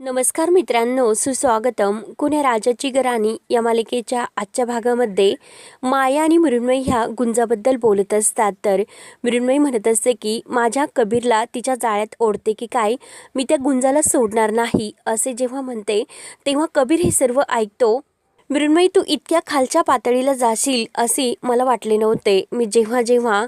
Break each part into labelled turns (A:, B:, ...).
A: नमस्कार मित्रांनो सुस्वागतम. कुण्या राजाची गराणी या मालिकेच्या आजच्या भागामध्ये माया आणि मृण्मयी ह्या गुंजाबद्दल बोलत असतात. तर मृण्मयी म्हणत असते की माझ्या कबीरला तिच्या जाळ्यात ओढते की काय? मी त्या गुंजाला सोडणार नाही असे जेव्हा म्हणते तेव्हा कबीर हे सर्व ऐकतो मृण्मयी तू इतक्या खालच्या पातळीला जाशील असे मला वाटले नव्हते. मी जेव्हा जेव्हा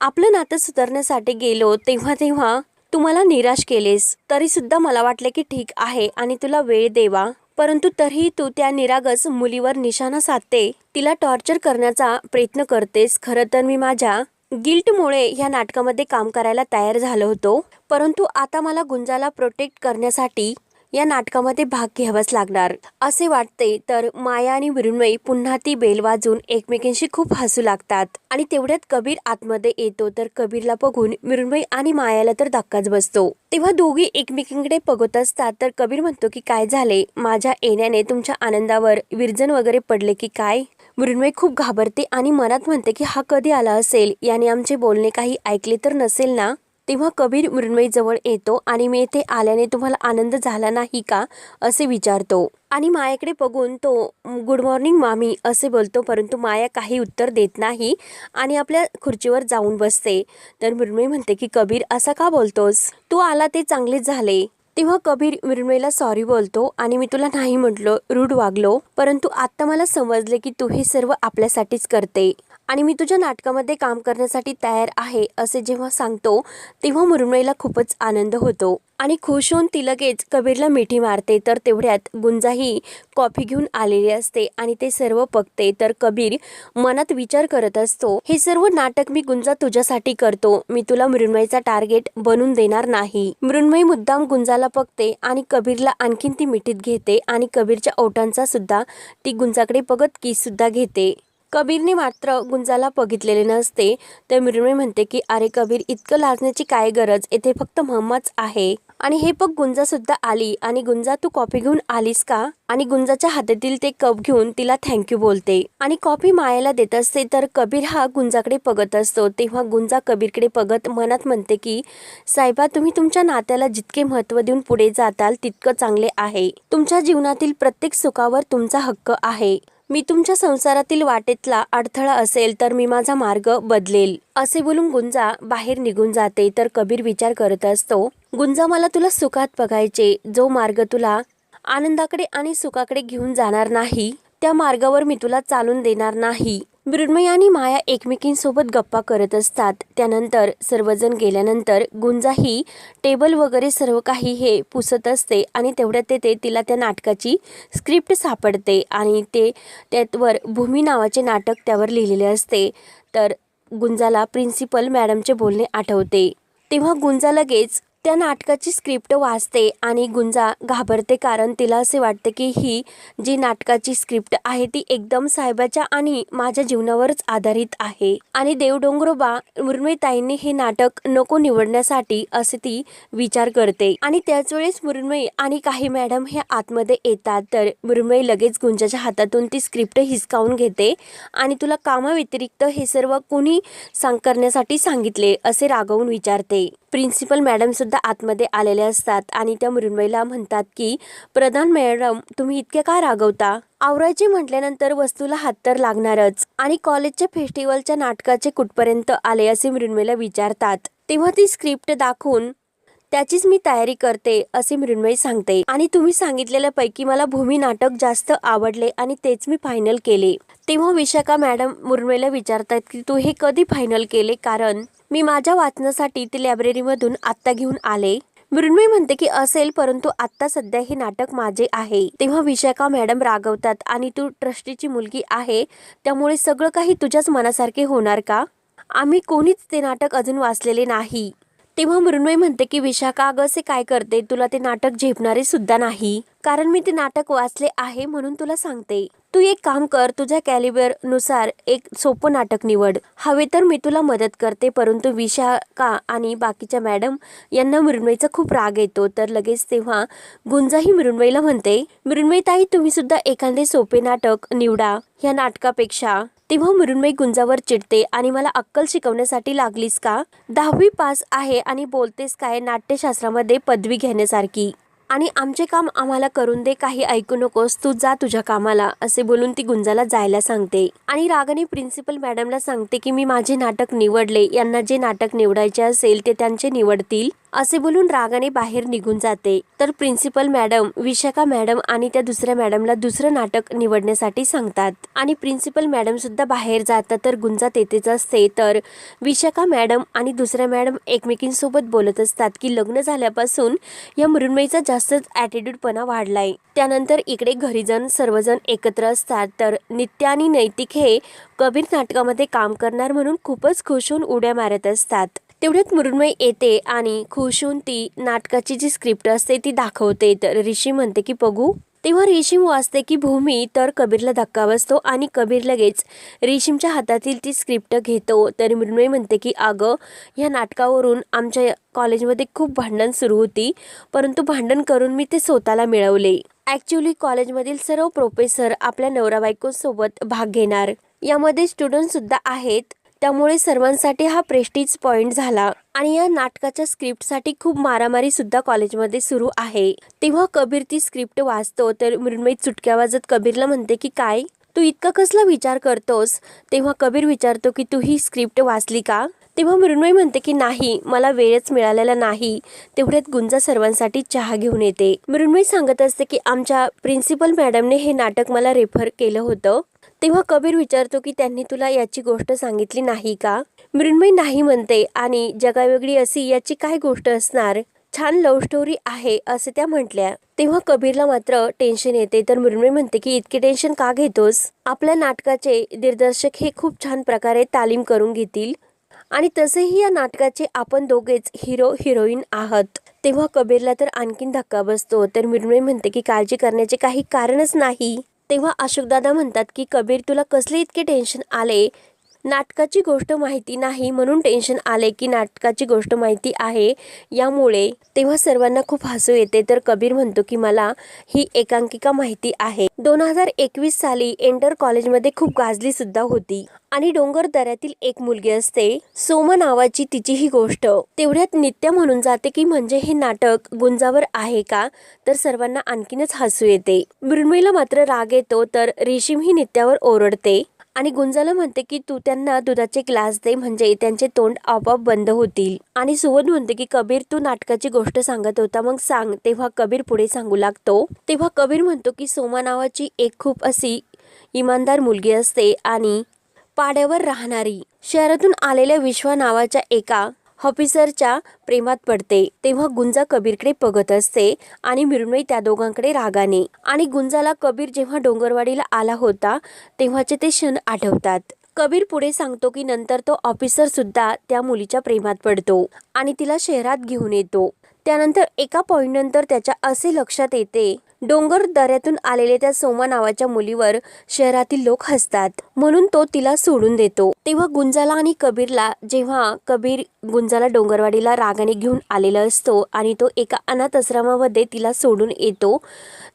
A: आपलं नातं सुधारण्यासाठी गेलो तेव्हा तेव्हा तू मला निराश केलेस तरीसुद्धा मला वाटले की ठीक आहे आणि तुला वेळ देवा. परंतु तरीही तू त्या निरागस मुलीवर निशाणा साधते. तिला टॉर्चर करण्याचा प्रयत्न करतेस. खरं तर मी माझ्या गिल्टमुळे ह्या नाटकामध्ये काम करायला तयार झालो होतो. परंतु आता मला गुंजाला प्रोटेक्ट करण्यासाठी या नाटकामध्ये भाग घ्यावाच लागणार. असे वाटते तर माया आणि मृण्मयी पुन्हा ती बेल वाजून एकमेकींशी खूप हसू लागतात. आणि तेवढ्यात कबीर आतमध्ये येतो तर कबीरला बघून मृण्मयी आणि मायाला तर धक्काच बसतो. तेव्हा दोघी एकमेकींकडे बघत असतात तर कबीर म्हणतो की काय झाले? माझ्या येण्याने तुमच्या आनंदावर विरजन वगैरे पडले की काय? मृण्मयी खूप घाबरते आणि मनात म्हणते की हा कधी आला असेल? याने आमचे बोलणे काही ऐकले तर नसेल ना? तेव्हा कबीर मृण्मयीजवळ येतो आणि मी येथे आल्याने तुम्हाला आनंद झाला नाही का? असे विचारतो. आणि मायाकडे बघून तो गुड मॉर्निंग मामी असे बोलतो परंतु माया काही उत्तर देत नाही आणि आपल्या खुर्चीवर जाऊन बसते. तर मृण्मयी म्हणते की कबीर असा का बोलतोस? तू आला ते चांगलेच झाले. तेव्हा कबीर मृण्मयीला सॉरी बोलतो आणि मी तुला नाही म्हटलो रूढ वागलो. परंतु आत्ता मला समजले की तू हे सर्व आपल्यासाठीच करते. आणि मी तुझ्या नाटकामध्ये काम करण्यासाठी तयार आहे असे जेव्हा सांगतो तेव्हा मृण्मयीला खूपच आनंद होतो. आणि खुश होऊन ती लगेच कबीरला मिठी मारते तर तेवढ्यात गुंजाही कॉफी घेऊन आलेली असते आणि ते सर्व बघते. तर कबीर मनात विचार करत असतो हे सर्व नाटक मी गुंजा तुझ्यासाठी करतो. मी तुला मृण्मयीचा टार्गेट बनून देणार नाही. मृण्मयी मुद्दाम गुंजाला बघते आणि कबीरला आणखीन ती मिठीत घेते आणि कबीरच्या ओठांचा सुद्धा ती गुंजाकडे बघत किस सुद्धा घेते. कबीरने मात्र गुंजाला बघितलेले नसते. तर मृण्मयी म्हणते की अरे कबीर इतकं लाजण्याची काय गरज? येथे फक्त मम्माच आहे. आणि हे बघ गुंजा सुद्धा आली. आणि गुंजा तू कॉफी घेऊन आलीस का? आणि गुंजाच्या हातातील ते कप घेऊन तिला थँक्यू बोलते. आणि कॉफी मायाला देत असते. तर कबीर हा गुंजाकडे बघत असतो. तेव्हा गुंजा कबीरकडे बघत मनात म्हणते की साहेबा तुम्ही तुमच्या नात्याला जितके महत्त्व देऊन पुढे जाताल तितकं चांगले आहे. तुमच्या जीवनातील प्रत्येक सुखावर तुमचा हक्क आहे. मी तुमच्या संसारातील वाटेतला अडथळा असेल तर मी माझा मार्ग बदलेल. असे बोलून गुंजा बाहेर निघून जाते. तर कबीर विचार करत असतो गुंजा मला तुला सुखात बघायचे. जो मार्ग तुला आनंदाकडे आणि सुखाकडे घेऊन जाणार नाही त्या मार्गावर मी तुला चालून देणार नाही. मृण्मयानी आणि माया एकमेकींसोबत गप्पा करत असतात. त्यानंतर सर्वजण गेल्यानंतर गुंजाही टेबल वगैरे सर्व काही हे पुसत असते आणि तेवढ्यात तेथे तिला त्या नाटकाची स्क्रिप्ट सापडते आणि ते त्यावर भूमी नावाचे नाटक त्यावर लिहिलेले असते. तर गुंजाला प्रिन्सिपल मॅडमचे बोलणे आठवते. तेव्हा गुंजा लगेच त्या नाटकाची स्क्रिप्ट वाचते आणि गुंजा घाबरते कारण तिला असे वाटते की ही जी नाटकाची स्क्रिप्ट आहे ती एकदम साहेबाच्या आणि माझ्या जीवनावरच आधारित आहे. आणि देवडोंगरोबा मुरमईताईंनी हे नाटक नको निवडण्यासाठी असे ती विचार करते. आणि त्याच वेळेस मुरमई आणि काही मॅडम हे आतमध्ये येतात. तर मुरमई लगेच गुंजाच्या हातातून ती स्क्रिप्ट हिसकावून घेते आणि तुला कामाव्यतिरिक्त हे सर्व कोणी सांग करण्यासाठी सांगितले असे रागवून विचारते. प्रिन्सिपल मॅडमसुद्धा आतमध्ये आलेले असतात आणि त्या मृण्मयीला म्हणतात की प्रधान मॅडम तुम्ही इतके का रागवता? आवरायची म्हटल्यानंतर वस्तूला हात तर लागणारच आणि कॉलेजच्या फेस्टिवलच्या नाटकाचे कुठपर्यंत आले असे मृण्मयीला विचारतात. तेव्हा ती स्क्रिप्ट दाखवून त्याचीच मी तयारी करते असे मृण्मयी सांगते. आणि तुम्ही सांगितलेल्यापैकी मला भूमी नाटक जास्त आवडले आणि तेच मी फायनल केले. तेव्हा विशाखा मॅडम मृण्मयीला विचारतात की तू हे कधी फायनल केले? कारण मी माझ्या वाचनासाठी ते लायब्ररीमधून आत्ता घेऊन आले. मृण्मयी म्हणते की असेल परंतु आत्ता सध्या हे नाटक माझे आहे. तेव्हा विशाखा मॅडम रागवतात आणि तू ट्रस्टीची मुलगी आहे त्यामुळे सगळं काही तुझ्याच मनासारखे होणार का? आम्ही कोणीच ते नाटक अजून वाचलेले नाही. तेव्हा मृण्मयी म्हणते की विशाखा अगं असे काय करते? तुला ते नाटक झेपणारे सुद्धा नाही. कारण मी ते नाटक वाचले आहे म्हणून तुला सांगते. तू एक काम कर तुझ्या कॅलिबरनुसार एक सोपं नाटक निवड. हवे तर मी तुला मदत करते परंतु विशाखा आणि बाकीच्या मॅडम यांना मृण्मयीचा खूप राग येतो. तर लगेच तेव्हा गुंजाही मृण्मयीला म्हणते मृण्मयी ताई तुम्ही सुद्धा एखादे सोपे नाटक निवडा. ह्या नाटकापेक्षा तेव्हा मृण्मयी गुंजावर चिडते आणि मला अक्कल शिकवण्यासाठी लागलीस का? दहावी पास आहे आणि बोलतेस काय नाट्यशास्त्रामध्ये पदवी घेण्यासारखी. आणि आमचे काम आम्हाला करून दे काही ऐकू नकोस तू जा तुझ्या कामाला असे बोलून ती गुंजाला जायला सांगते. आणि रागाने प्रिन्सिपल मॅडमला सांगते की मी माझे नाटक निवडले यांना जे नाटक निवडायचे असेल ते त्यांचे निवडतील. असे बोलून रागाने बाहेर निघून जाते. तर प्रिन्सिपल मॅडम विशाखा मॅडम आणि त्या दुसऱ्या मॅडमला दुसरं नाटक निवडण्यासाठी सांगतात. आणि प्रिन्सिपल मॅडम सुद्धा बाहेर जातात तर गुंजा तेथेच असते. तर विशाखा मॅडम आणि दुसऱ्या मॅडम एकमेकींसोबत बोलत असतात की लग्न झाल्यापासून या मृण्मयीचा जास्तच ॲटिट्यूडपणा वाढलाय. त्यानंतर इकडे घरी सर्वजण एकत्र असतात. तर नित्य आणि नैतिक हे कबीर नाटकामध्ये काम करणार म्हणून खूपच खुश होऊन उड्या मारत असतात. तेवढ्यात मृण्मय येते आणि खुश होऊन ती नाटकाची जी स्क्रिप्ट असते ती दाखवते. तर ऋषी म्हणते की बघू. तेव्हा रेशीम वाचते की भूमी तर कबीरला धक्का बसतो आणि कबीर लगेच रेशीमच्या हातातील ती स्क्रिप्ट घेतो. तर मृण्मयी म्हणते की अगं ह्या नाटकावरून आमच्या कॉलेजमध्ये खूप भांडण सुरू होती परंतु भांडण करून मी ते स्वतःला मिळवले. ॲक्च्युली कॉलेजमधील सर्व प्रोफेसर आपल्या नवरा बायकोसोबत भाग घेणार. यामध्ये स्टुडंटसुद्धा आहेत. त्यामुळे सर्वांसाठी हा प्रेस्टीज पॉइंट झाला. आणि या नाटकाच्या स्क्रिप्टसाठी खूप मारामारी सुद्धा कॉलेजमध्ये सुरू आहे. तेव्हा कबीर ती स्क्रिप्ट वाचतो तर मृण्मयी चुटक्या वाजत कबीरला म्हणते की काय? तू इतका कसला विचार करतोस? तेव्हा कबीर विचारतो की तू ही स्क्रिप्ट वाचली का? तेव्हा मृण्मयी म्हणते की नाही मला वेळच मिळालेला नाही. तेवढ्यात गुंजा सर्वांसाठी चहा घेऊन येते. मृण्मयी सांगत असते की आमच्या प्रिन्सिपल मॅडमने हे नाटक मला रेफर केलं होतं. तेव्हा कबीर विचारतो की त्यांनी तुला याची गोष्ट सांगितली नाही का? मृण्मयी नाही म्हणते. आणि जगावेगळी अशी याची काय गोष्ट असणार? छान लव्ह स्टोरी आहे असं त्या म्हटल्या. तेव्हा कबीरला मात्र टेन्शन येते. तर मृण्मयी म्हणते की इतके टेन्शन का घेतोस? आपल्या नाटकाचे दिग्दर्शक हे खूप छान प्रकारे तालीम करून घेतील. आणि तसेही या नाटकाचे आपण दोघेच हिरो हिरोईन आहात. तेव्हा कबीरला तर आणखीन धक्का बसतो. तर मृण्मयी म्हणते की काळजी करण्याचे काही कारणच नाही. तेव्हा अशोकदादा म्हणतात की कबीर तुला कसले इतके टेन्शन आले? नाटकाची गोष्ट माहिती नाही म्हणून टेन्शन आले की नाटकाची गोष्ट माहिती आहे यामुळे तेव्हा सर्वांना खूप हसू येते. तर कबीर म्हणतो की मला ही एकांकिका माहिती आहे. दोन हजार एकवीस साली एंटर कॉलेजमध्ये खूप गाजली सुद्धा होती आणि डोंगर दऱ्यातील एक मुलगी असते सोमा नावाची तिची ही गोष्ट. तेवढ्यात नित्य म्हणून जाते की म्हणजे हे नाटक गुंजावर आहे का? तर सर्वांना आणखीनच हसू येते. मृण्मयीला मात्र राग येतो तर रेशीम ही नित्यावर ओरडते. आणि गुंजाला म्हणते की तू त्यांना दुधाचे ग्लास दे म्हणजे त्यांचे तोंड आपोआप बंद होतील. आणि सुवध म्हणते की कबीर तू नाटकाची गोष्ट सांगत होता मग सांग. तेव्हा कबीर पुढे सांगू लागतो. तेव्हा कबीर म्हणतो की सोमा नावाची एक खूप अशी इमानदार मुलगी असते आणि पाड्यावर राहणारी. शहरातून आलेल्या विश्वा नावाच्या एका ऑफिसरच्या प्रेमात पडते. तेव्हा गुंजा कबीरकडे बघत असते आणि मृण्मयी त्या दोघांकडे रागाने. आणि गुंजाला कबीर जेव्हा डोंगरवाडीला आला होता तेव्हाचे ते क्षण आठवतात. कबीर पुढे सांगतो की नंतर तो ऑफिसर सुद्धा त्या मुलीच्या प्रेमात पडतो आणि तिला शहरात घेऊन येतो. त्यानंतर एका पॉईंट नंतर त्याच्या असे लक्षात येते डोंगर दऱ्यातून आलेल्या त्या सोमा नावाच्या मुलीवर शहरातील लोक हसतात. म्हणून तो तिला सोडून देतो. तेव्हा गुंजाला आणि कबीरला जेव्हा कबीर गुंजाला डोंगरवाडीला रागाने घेऊन आलेला असतो आणि तो एका अनाथ आश्रमामध्ये तिला सोडून येतो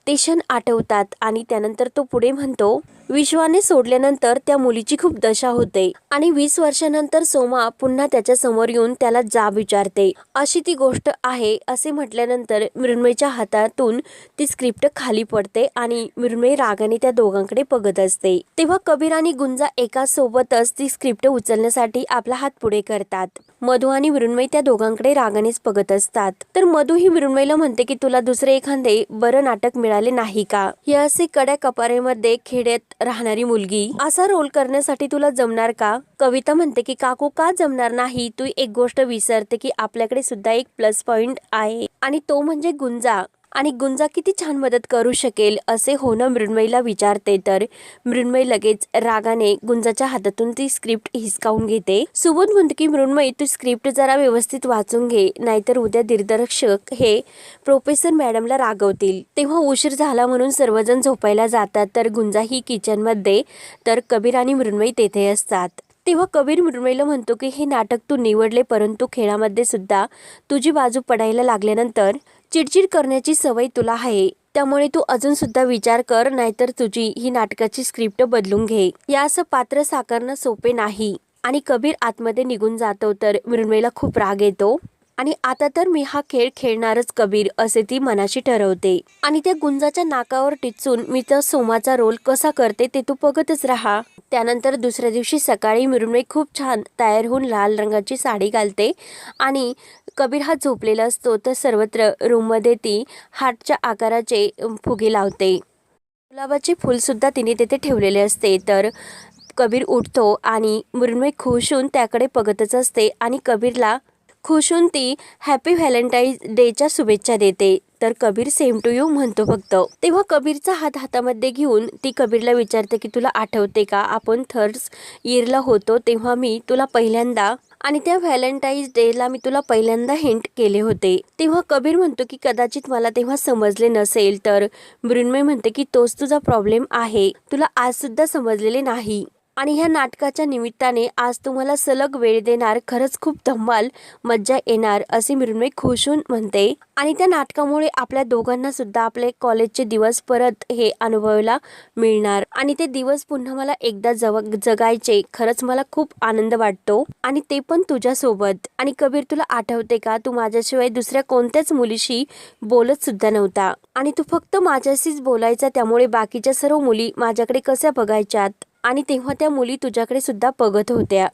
A: ते क्षण आठवतात आणि त्यानंतर तो पुढे म्हणतो विश्वाने सोडल्यानंतर त्या मुलीची खूप दशा होते आणि वीस वर्षानंतर सोमा पुन्हा त्याच्यासमोर येऊन त्याला जाब विचारते. अशी ती गोष्ट आहे असे म्हटल्यानंतर मृण्मयच्या हातातून ती स्क्रिप्ट खाली पडते आणि मृण्मय रागाने त्या दोघांकडे बघत असते. तेव्हा कबीर आणि गुंजा एका सोबतच ती स्क्रिप्ट उचलण्यासाठी आपला हात पुढे करतात. मधू आणि मृण्मयी त्या दोघांकडे रागानेच बघत असतात. तर मधू ही मृण्मयीला म्हणते की तुला दुसरे एखादे बरं नाटक मिळाले नाही का? हे असे कड्या कपारेमध्ये खेड्यात राहणारी मुलगी. असा रोल करण्यासाठी तुला जमणार का कविता म्हणते की काकू का जमणार नाही? तू एक गोष्ट विसरते की आपल्याकडे सुद्धा एक प्लस पॉइंट आहे. आणि तो म्हणजे गुंजा. आणि गुंजा किती छान मदत करू शकेल असे होणं मृण्मयीला विचारते. तर मृण्मयी लगेच रागाने गुंजाच्या हातातून ती स्क्रिप्ट हिसकावून घेते. सुबोध म्हणतो की मृण्मयी तू स्क्रिप्ट जरा व्यवस्थित वाचून घे नाहीतर उद्या दिग्दर्शक हे प्रोफेसर मॅडमला रागवतील. तेव्हा उशीर झाला म्हणून सर्वजण झोपायला जातात. तर गुंजा ही किचनमध्ये तर कबीर आणि मृण्मयी तेथे असतात. तेव्हा कबीर मृण्मयीला म्हणतो की हे नाटक तू निवडले परंतु खेळामध्ये सुद्धा तुझी बाजू पडायला लागल्यानंतर चिडचिड करण्याची सवय तुला आहे. त्यामुळे तू अजून सुद्धा विचार कर नाहीतर तुझी ही नाटकाची स्क्रिप्ट बदलून घे. या असं पात्र साकारणं सोपे नाही. आणि कबीर आतमध्ये निघून जातो तर मृण्मयीला खूप राग येतो. आणि आता तर मी हा खेळ खेळणारच कबीर असे ती मनाशी ठरवते. आणि त्या गुंजाच्या नाकावर टिचून मी त्या सोमाचा रोल कसा करते ते तू बघतच राहा. त्यानंतर दुसऱ्या दिवशी सकाळी मृण्मयी खूप छान तयार होऊन लाल रंगाची साडी घालते आणि कबीर हा झोपलेला असतो तर सर्वत्र रूममध्ये ती हार्टच्या आकाराचे फुगे लावते. गुलाबाचे फूलसुद्धा तिने तिथे ठेवलेले असते. तर कबीर उठतो आणि मृण्मयी खुश होऊन त्याकडे बघतच असते आणि कबीरला खुश होऊन ती हॅपी व्हॅलेंटाईन्स डेच्या शुभेच्छा देते. तर कबीर सेम टू यू म्हणतो फक्त. तेव्हा कबीरचा हात हातामध्ये घेऊन ती कबीरला विचारते की तुला आठवते का? आपण थर्स इयरला होतो तेव्हा मी तुला पहिल्यांदा आणि त्या व्हॅलेंटाईन्स डेला मी तुला पहिल्यांदा हिंट केले होते. तेव्हा कबीर म्हणतो की कदाचित मला तेव्हा समजले नसेल. तर मृण्मय म्हणते की तोच तुझा प्रॉब्लेम आहे. तुला आज सुद्धा समजलेले नाही. आणि ह्या नाटकाच्या निमित्ताने आज तुम्हाला सलग वेळ देणार खरंच खूप धम्माल मज्जा येणार असे मृण्मय खुश होऊन म्हणते. आणि त्या नाटकामुळे आपल्या दोघांना सुद्धा आपले कॉलेजचे दिवस परत हे अनुभवायला मिळणार. आणि ते दिवस पुन्हा मला एकदा जव जगायचे खरंच मला खूप आनंद वाटतो. आणि ते पण तुझ्यासोबत. आणि कबीर तुला आठवते का? तू माझ्याशिवाय दुसऱ्या कोणत्याच मुलीशी बोलत सुद्धा नव्हता. आणि तू फक्त माझ्याशीच बोलायचा त्यामुळे बाकीच्या सर्व मुली माझ्याकडे कशा बघायच्यात? आणि तेव्हा त्या मुली तुझ्याकडे सुद्धा बघत होत्या.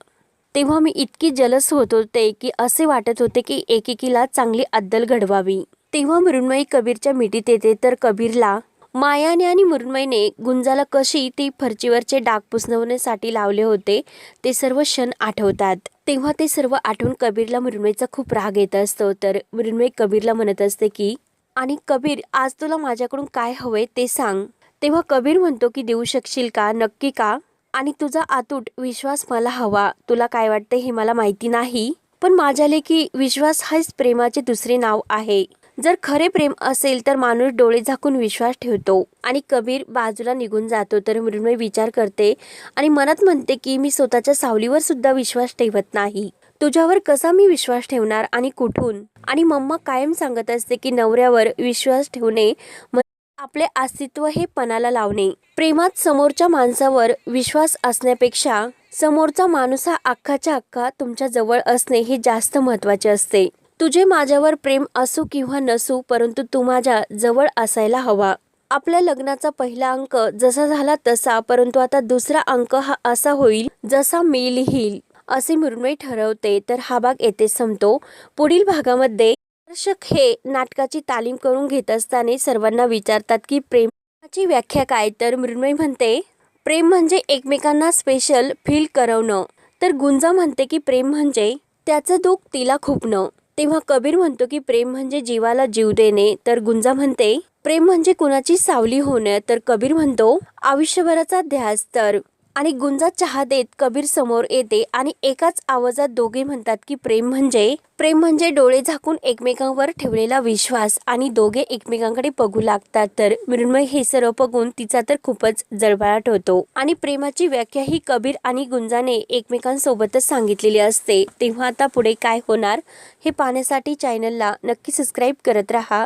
A: तेव्हा मी इतकी जलस होत होते की असे वाटत होते की एकेकीला चांगली अद्दल घडवावी. तेव्हा मृण्मयी कबीरच्या मिठीत येते तर कबीरला मायाने आणि मृण्मयीने गुंजाला कशी ती फरचीवरचे डाग पुसवण्यासाठी लावले होते ते सर्व क्षण आठवतात तेव्हा ते सर्व आठवून कबीरला मृण्मयीचा खूप राग येत असतो. तर मृण्मयी कबीरला म्हणत असते की आणि कबीर आज तुला माझ्याकडून काय हवंय ते सांग. तेव्हा कबीर म्हणतो की देऊ शकशील का? नक्की का? आणि तुझा आतूट विश्वास मला हवा. तुला काय वाटते हे मला माहिती नाही. पण माझ्या लेखी विश्वास हेच प्रेमाचे दुसरे नाव आहे. जर खरे प्रेम असेल तर माणूस डोळे झाकून विश्वास ठेवतो. आणि कबीर बाजूला निघून जातो. तर मृण्मय विचार करते आणि मनात म्हणते की मी स्वतःच्या सावलीवर सुद्धा विश्वास ठेवत नाही. तुझ्यावर कसा मी विश्वास ठेवणार आणि कुठून? आणि मम्मा कायम सांगत असते की नवऱ्यावर विश्वास ठेवणे आपले अस्तित्व हे पणाला लावणे. प्रेमात समोरच्या माणसावर विश्वास असण्यापेक्षा समोरचा माणूस हा अख्खाच्या अख्खा तुमच्या जवळ असणे हे जास्त महत्त्वाचे असते. तुझे माझ्यावर प्रेम असू किंवा नसू परंतु तू माझ्या जवळ असायला हवा. आपल्या लग्नाचा पहिला अंक जसा झाला तसा परंतु आता दुसरा अंक हा असा होईल जसा मी लिहील. असे मृण्मयी ठरवते तर हा भाग येथे संपतो. पुढील भागामध्ये दर्शक हे नाटकाची तालीम करून घेत असताना सर्वांना विचारतात की प्रेमाची व्याख्या काय? तर मृण्मय म्हणते प्रेम म्हणजे एकमेकांना स्पेशल फील करवणं. तर गुंजा म्हणते की प्रेम म्हणजे त्याचं दुःख तिला खुपणं. तेव्हा कबीर म्हणतो की प्रेम म्हणजे जीवाला जीव देणे. तर गुंजा म्हणते प्रेम म्हणजे कुणाची सावली होणं. तर कबीर म्हणतो आयुष्यभराचा ध्यास. तर आणि गुंजा चहा देत कबीर समोर येते आणि एकाच आवाजात दोघे म्हणतात की प्रेम म्हणजे प्रेम म्हणजे डोळे झाकून एकमेकांवर ठेवलेला विश्वास आणि दोघे एकमेकांकडे बघू लागतात. तर मृण्मय हे सर्व बघून तिचा तर खूपच जळबाळाट होतो. आणि प्रेमाची व्याख्या ही कबीर आणि गुंजाने एकमेकांसोबतच सांगितलेली असते. तेव्हा आता पुढे काय होणार हे पाहण्यासाठी चॅनलला नक्की सबस्क्राईब करत राहा.